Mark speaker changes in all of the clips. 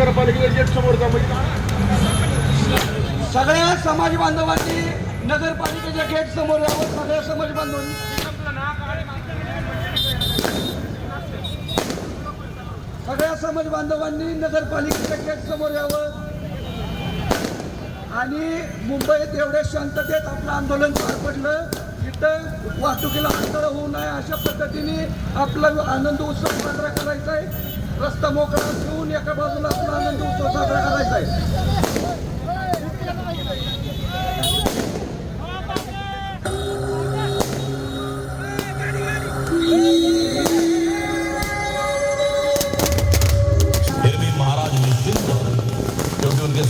Speaker 1: नगरपालिकेच्या गेट समोरचा म्हणजे
Speaker 2: सगळ्या समाज बांधवांनी नगरपालिकेच्या गेट समोर यावं सगळ्या समाज बांधवांनी. सगळ्या समाज बांधवांनी नगरपालिकेच्या गेट समोर यावं. आणि मुंबईत एवढ्या शांततेत आपलं आंदोलन पार पडलं इथं वाहतुकीला अडथळा होऊ नये अशा पद्धतीने आपला आनंद उत्सव साजरा करायचा आहे. रस्ता मोकळा ठेवून एका बाजूला आपला आनंद उत्सव साजरा करायचा आहे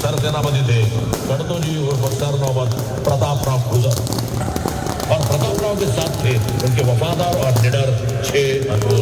Speaker 3: सर सेनापति थे। और बख्तार नौबत प्रताप राव गुजर। और प्रताप राव के साथ थे उनके वफादार और निडर छह अनमोल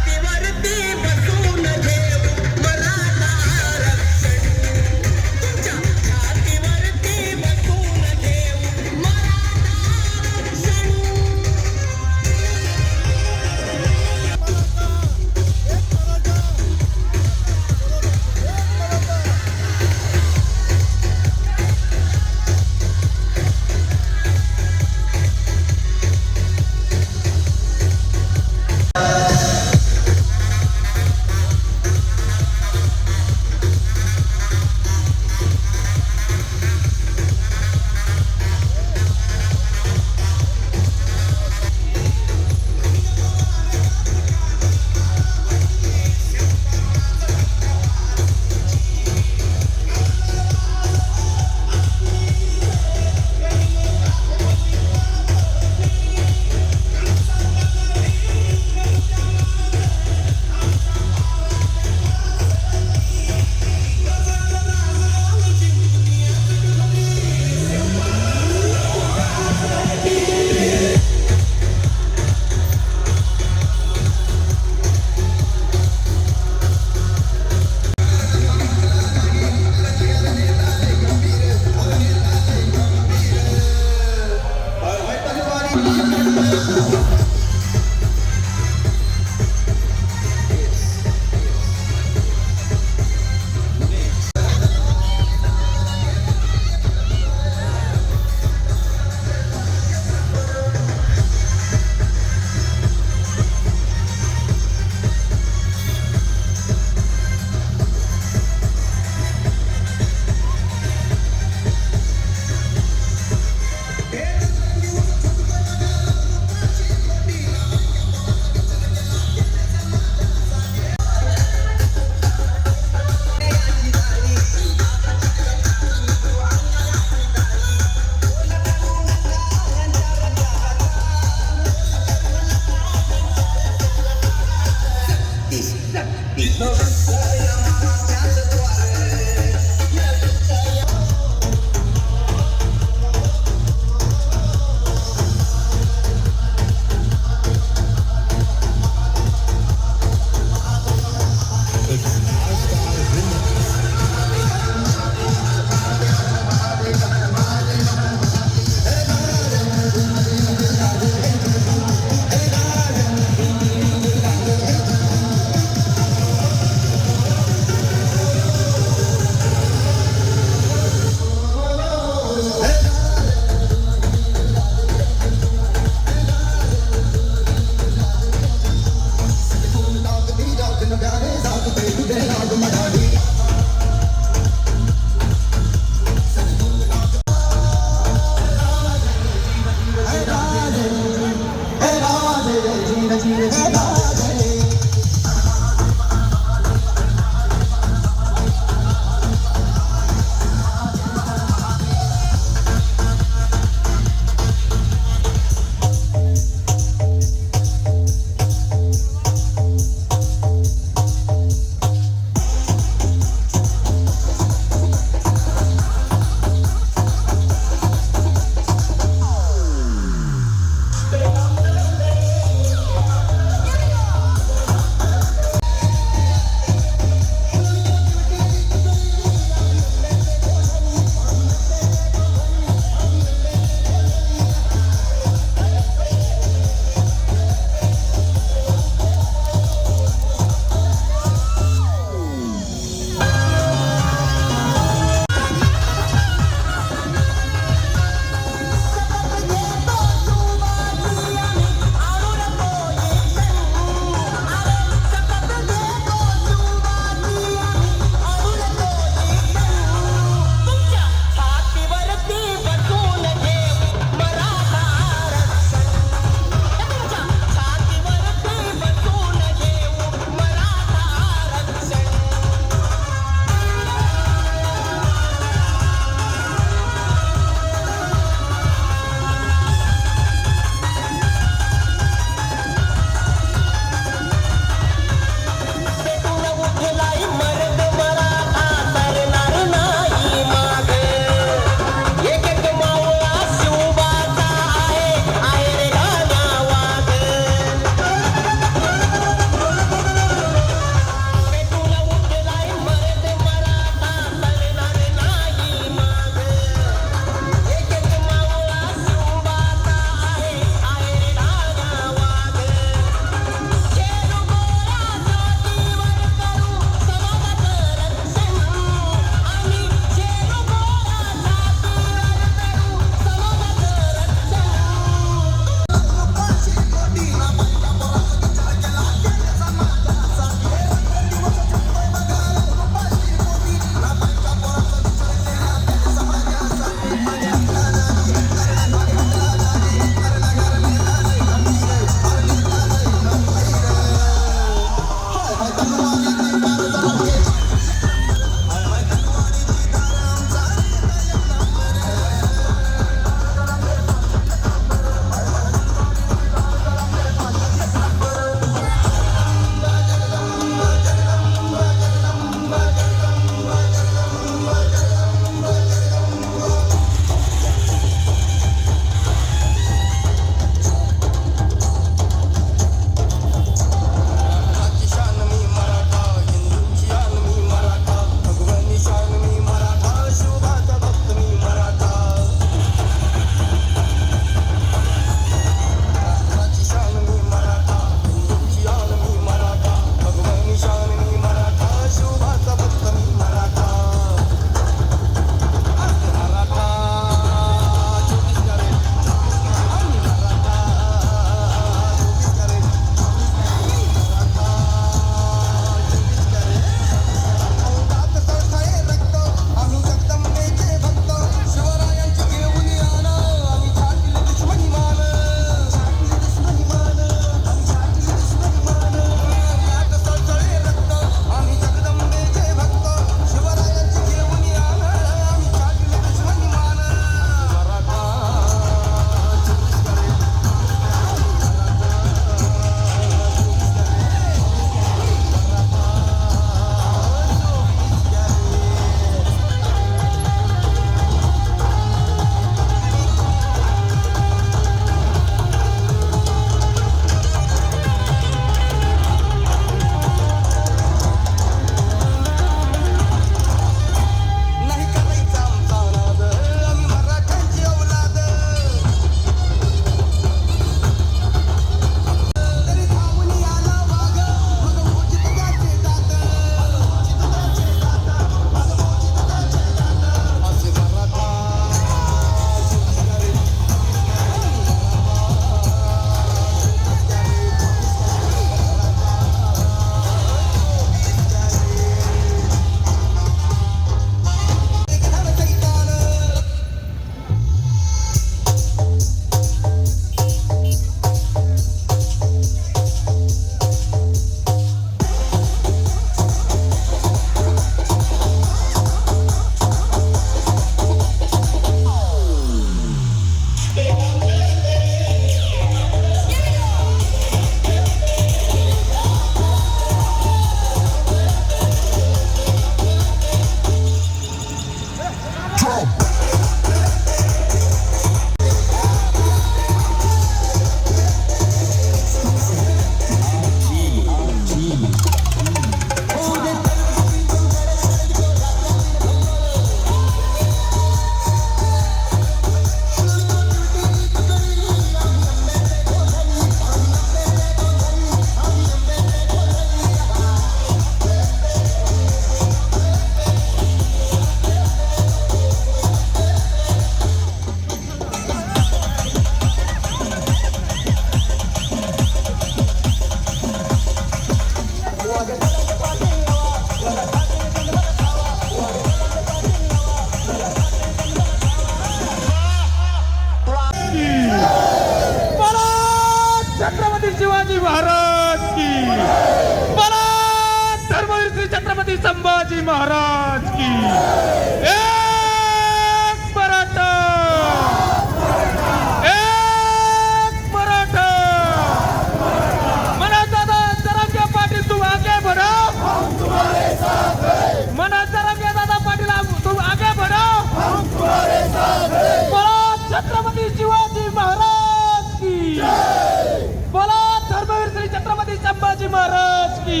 Speaker 4: छत्रपती महाराज की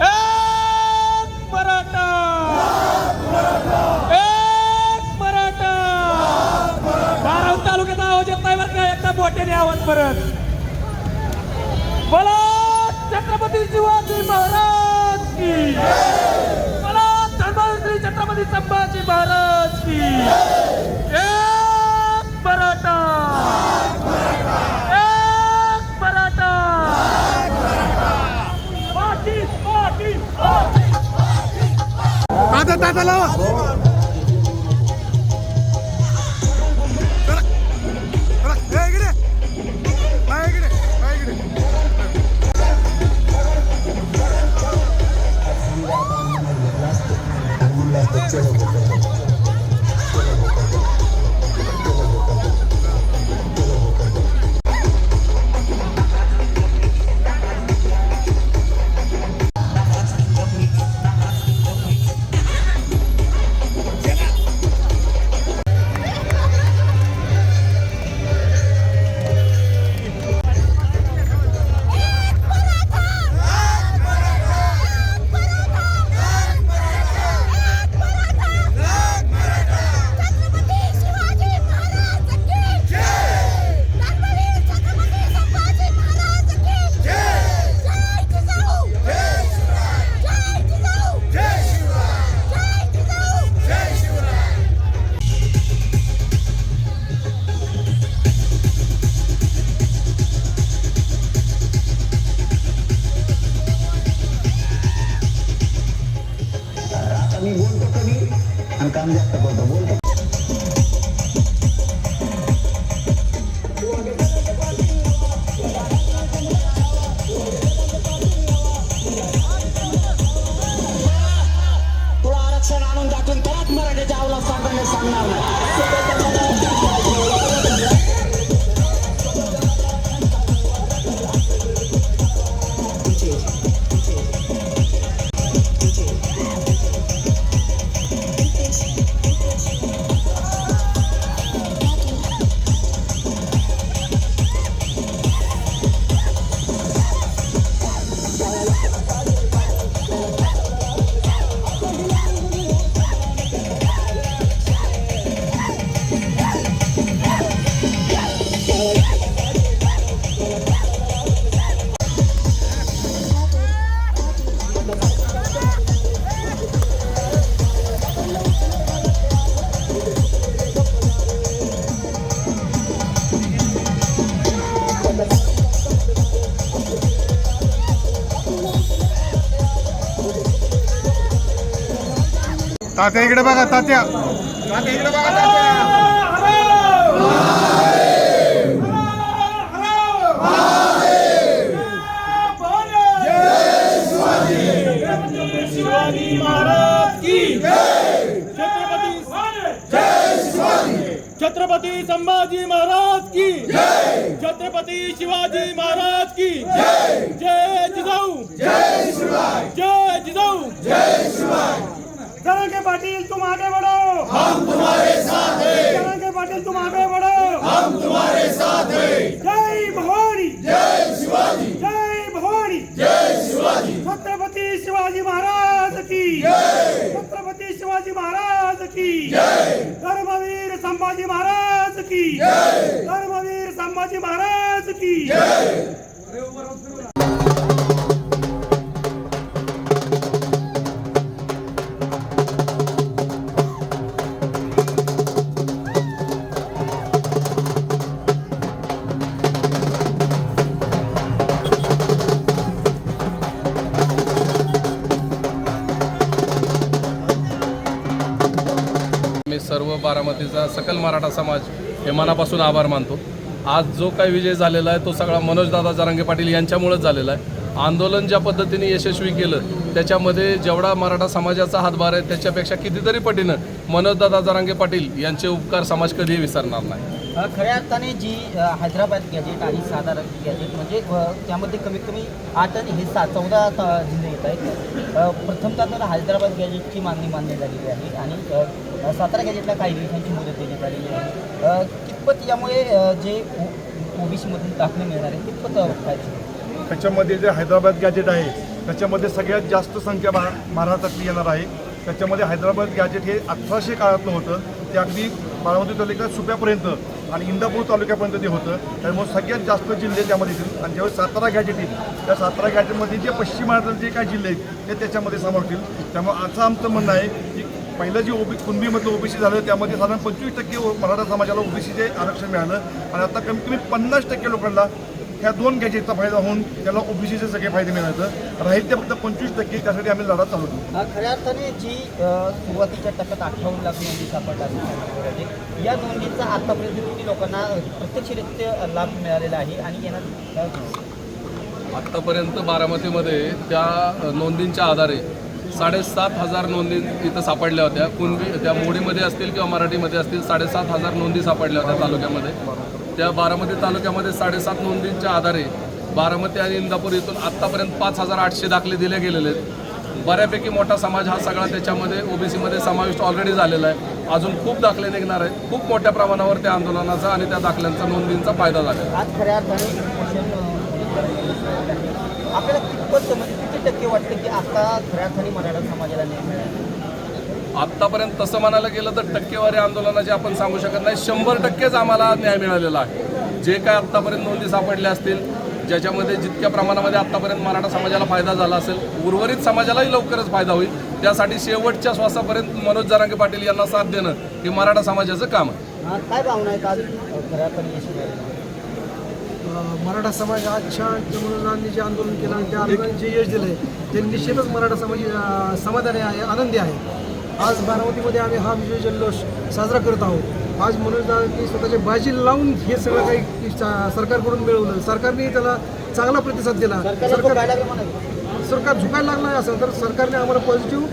Speaker 4: एक मराठा! एक मराठा! धाराव तालुक्यात आवाज येत नाही बरं का? एकदा मोठ्याने आवाज परत. बोला छत्रपती शिवाजी महाराज की बोला धर्मवीर छत्रपती संभाजी महाराज की
Speaker 5: आता ताता
Speaker 1: आरक्षण आणून दाखवून त्यात मराठीच्या आवला सांगणार नाही.
Speaker 5: तात्या इकडे बघा तात्या. तात्या इकडे बघा तात्या.
Speaker 4: शिवाजी महाराज की छत्रपती छत्रपती संभाजी महाराज की छत्रपती शिवाजी महाराज की जय! जिजाऊ जय जिजाऊ जरांगे पाटिल तुम आगे बढ़ो। हम तुम्हारे साथ हैं। जरांगे पाटिल तुम आगे बढ़ो। हम तुम्हारे साथ हैं। जय भवानी। जय शिवाजी। जय भवानी। जय शिवाजी। छत्रपती शिवाजी महाराज की। जय। छत्रपती शिवाजी महाराज की। जय। धर्मवीर संभाजी महाराज की। जय। धर्मवीर संभाजी महाराज की। जय।
Speaker 6: व बारामतीचा सकल मराठा समाज हे मनापासून आभार मानतो. आज जो काही विजय झालेला आहे तो सगळा मनोजदादा जरांगे पाटील यांच्यामुळेच झालेला आहे. आंदोलन ज्या पद्धतीने यशस्वी केलं त्याच्यामध्ये जेवढा मराठा समाजाचा हातभार आहे त्याच्यापेक्षा कितीतरी पटीनं मनोजदादा जरांगे पाटील यांचे उपकार समाज कधीही विसरणार नाही.
Speaker 7: खऱ्या अर्थाने जी हैदराबाद गॅजेट आणि साधारण गॅजेट म्हणजे त्यामध्ये कमीत कमी आठ आणि हे सात चौदा जिल्हे येत आहेत. प्रथमतः तर हैदराबाद गॅजेटची मागणी मान्य झालेली आहे आणि सातारा गॅजेटला काही दिवसांची मुदत देण्यात आलेली आहे. कितपत यामुळे जे ओबीसीमधून दाखले मिळणार आहे कितपत काय
Speaker 8: त्याच्यामध्ये जे हैदराबाद गॅजेट आहे त्याच्यामध्ये सगळ्यात जास्त संख्या महा महाराष्ट्रातली येणार आहे. त्याच्यामध्ये हैदराबाद गॅजेट हे अठराशे काळातलं होतं. ते अगदी बारामती तालुक्यात सुप्यापर्यंत आणि इंदापूर तालुक्यापर्यंत ते होतं. त्यामुळे सगळ्यात जास्त जिल्हे त्यामध्ये येतील. आणि ज्यावेळेस सातारा गॅजेट येईल त्या सातारा गॅजेटमध्ये जे पश्चिम महाराष्ट्रात जे काही जिल्हे आहेत ते त्याच्यामध्ये सामावतील. त्यामुळे असं आमचं म्हणणं आहे की पहिलं जे ओबी कुणबीमधलं ओबीसी झालं त्यामध्ये साधारण पंचवीस टक्के मराठा समाजाला ओबीसीचे आरक्षण मिळालं. आणि आता कमीत कमी पन्नास टक्के लोकांना ह्या दोन गॅजेटचा फायदा होऊन त्याला ओबीसीचे सगळे फायदे मिळायचं राहील ते फक्त पंचवीस टक्के त्यासाठी आम्ही लढा चालवतो
Speaker 7: खऱ्या अर्थाने जी सुरुवातीच्या टप्प्यात अठ्ठावन्न लाख नोंदी सापडल्या आहेत, या नोंदीचा आतापर्यंत किती लोकांना प्रत्यक्षरित्या लाभ मिळालेला आहे आणि येणार
Speaker 6: आत्तापर्यंत बारामतीमध्ये त्या नोंदींच्या आधारे साडेसात हजार नोंदी इथं सापडल्या होत्या. कुणबी त्या मोडीमध्ये असतील किंवा मराठीमध्ये असतील साडेसात हजार नोंदी सापडल्या होत्या तालुक्यामध्ये. त्या बारामती तालुक्यामध्ये साडेसात नोंदींच्या आधारे बारामती आणि इंदापूर इथून आत्तापर्यंत पाच हजार आठशे दाखले दिले गेलेले आहेत. बऱ्यापैकी मोठा समाज हा सगळा त्याच्यामध्ये ओबीसीमध्ये समाविष्ट ऑलरेडी झालेला आहे. अजून खूप दाखले निघणार आहेत. खूप मोठ्या प्रमाणावर त्या आंदोलनाचा आणि त्या दाखल्यांचा नोंदींचा फायदा झाला आहे
Speaker 7: किती टक्के वाटतं की आता खऱ्या अर्थाने मराठा समाजाला न्याय मिळाला
Speaker 6: आत्तापर्यंत तसं म्हणायला गेलं तर टक्केवारी आंदोलनाची आपण सांगू शकत नाही. शंभर टक्केच आम्हाला न्याय मिळालेला आहे. जे काय आत्तापर्यंत नोंदी सापडल्या असतील ज्याच्यामध्ये जितक्या प्रमाणामध्ये आत्तापर्यंत मराठा समाजाला फायदा झाला असेल उर्वरित समाजालाही लवकरच फायदा होईल. त्यासाठी शेवटच्या श्वासापर्यंत मनोज जरांगे पाटील यांना साथ देणं हे मराठा समाजाचं काम आहे.
Speaker 7: काय भावना आहेत आज अ, खऱ्या अर्थाने यश मिळालं
Speaker 9: मराठा समाज आज शांत म्हणून जे आंदोलन केलं आणि त्या आंदोलनात जे यश दिलं ते निश्चितच मराठा समाज समाधानी आहे आनंदी आहे. आज बारामतीमध्ये आम्ही हा विजय जल्लोष साजरा करत आहोत. आज मनोजदारांनी स्वतःचे बाजी लावून हे सगळं काही सरकारकडून मिळवलं. सरकारने त्याला चांगला प्रतिसाद दिला. सरकार सरकार झुकायला लागलं असेल तर सरकारने आम्हाला पॉझिटिव्ह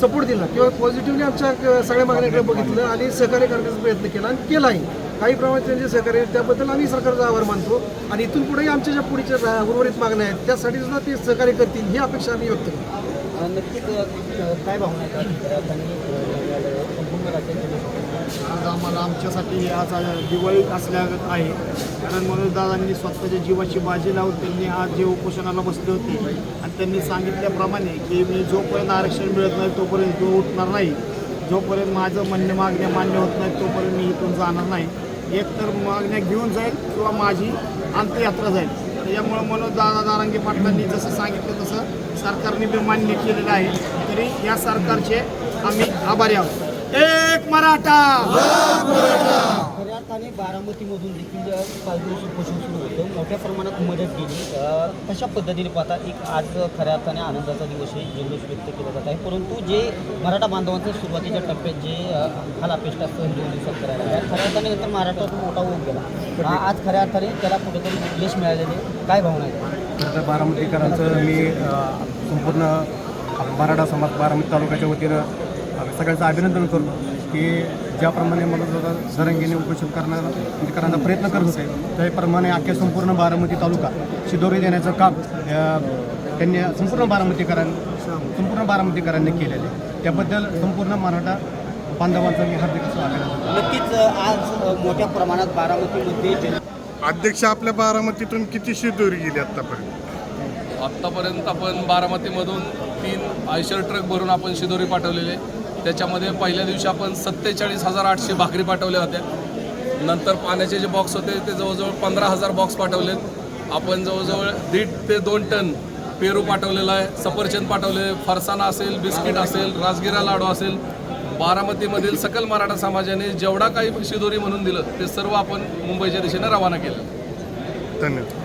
Speaker 9: सपोर्ट दिला. किंवा पॉझिटिव्हली आमच्या सगळ्या मागण्याकडे बघितलं आणि सहकार्य करण्याचा प्रयत्न केला आणि केलाही. काही प्रमाणात त्यांचे सहकार्य त्याबद्दल आम्ही सरकारचा आभार मानतो. आणि इथून पुढेही आमच्या ज्या पुढच्या उर्वरित मागण्या आहेत त्यासाठी सुद्धा ते सहकार्य करतील ही अपेक्षा आम्ही व्यक्त करतो.
Speaker 7: नक्कीच काय भावना आज
Speaker 10: आम्हाला आमच्यासाठी हे आज दिवाळी असल्या आहे. कारण मनोजदादांनी स्वतःच्या जीवाची बाजी लावून त्यांनी आज जे उपोषणाला बसले होते आणि त्यांनी सांगितल्याप्रमाणे की मी जोपर्यंत आरक्षण मिळत नाही तोपर्यंत तो उठणार नाही. जोपर्यंत माझं म्हणणे मागण्या मान्य होत नाही तोपर्यंत मी इथून जाणार नाही. एकतर मागण्या घेऊन जाईल किंवा माझी अंत्ययात्रा जाईल. त्याच्यामुळं मनोज दादा दारांगे पाटलांनी जसं सांगितलं तसं सरकारने बी मान्य केलेलं आहे. तरी या सरकारचे आम्ही आभारी आहोत. एक मराठा!
Speaker 7: बारामतीमधून देखील अ, पाच दिवस उपोषण सुरू होतं. मोठ्या प्रमाणात मदत केली कशा पद्धतीने पाहता एक आज खऱ्या अर्थाने आनंदाचा दिवस आहे जल्लोष व्यक्त केला जात आहे. परंतु जे मराठा बांधवांचं सुरुवातीच्या टप्प्यात जे अ, हाल अपेष्ट दोन दिवसात करायला आहे खऱ्या अर्थाने नंतर महाराष्ट्रातून मोठा होऊन गेला. आज खऱ्या अर्थाने त्याला कुठेतरी यश मिळालेले काय भावना आहे?
Speaker 11: खरं तर बारामतीकरांचं मी संपूर्ण मराठा समाज बारामती तालुक्याच्या वतीनं सगळ्यांचं अभिनंदन करतो. की ज्याप्रमाणे मला झरंगीने उपोषण करणार म्हणजे करण्याचा प्रयत्न करत होते. त्याप्रमाणे अख्ख्या संपूर्ण बारामती तालुका शिदोरी देण्याचं काम त्यांनी संपूर्ण बारामतीकरां संपूर्ण बारामतीकरांनी केलेलं आहे. त्याबद्दल संपूर्ण मराठा बांधवांचं मी हार्दिक करतो.
Speaker 7: नक्कीच आज मोठ्या प्रमाणात बारामतीमध्ये
Speaker 8: अध्यक्ष आपल्या बारामतीतून किती शिदोरी गेली आतापर्यंत?
Speaker 6: आत्तापर्यंत आपण बारामतीमधून तीन आयशर ट्रक भरून आपण शिदोरी पाठवलेले. त्याच्यामध्ये पहिल्या दिवशी आपण सत्तेचाळीस हजार आठशे भाकरी पाठवल्या होत्या. नंतर पाण्याचे जे बॉक्स होते ते जवळजवळ पंधरा हजार बॉक्स पाठवलेत. आपण जवळजवळ दीड ते दोन टन पेरू पाठवलेला आहे सफरचंद पाठवले फरसाणा असेल बिस्किट असेल राजगिरा लाडू असेल. बारामतीमधील सकल मराठा समाजाने जेवढा काही शिदोरी म्हणून दिलं ते सर्व आपण मुंबईच्या दिशेने रवाना केलं.
Speaker 8: धन्यवाद.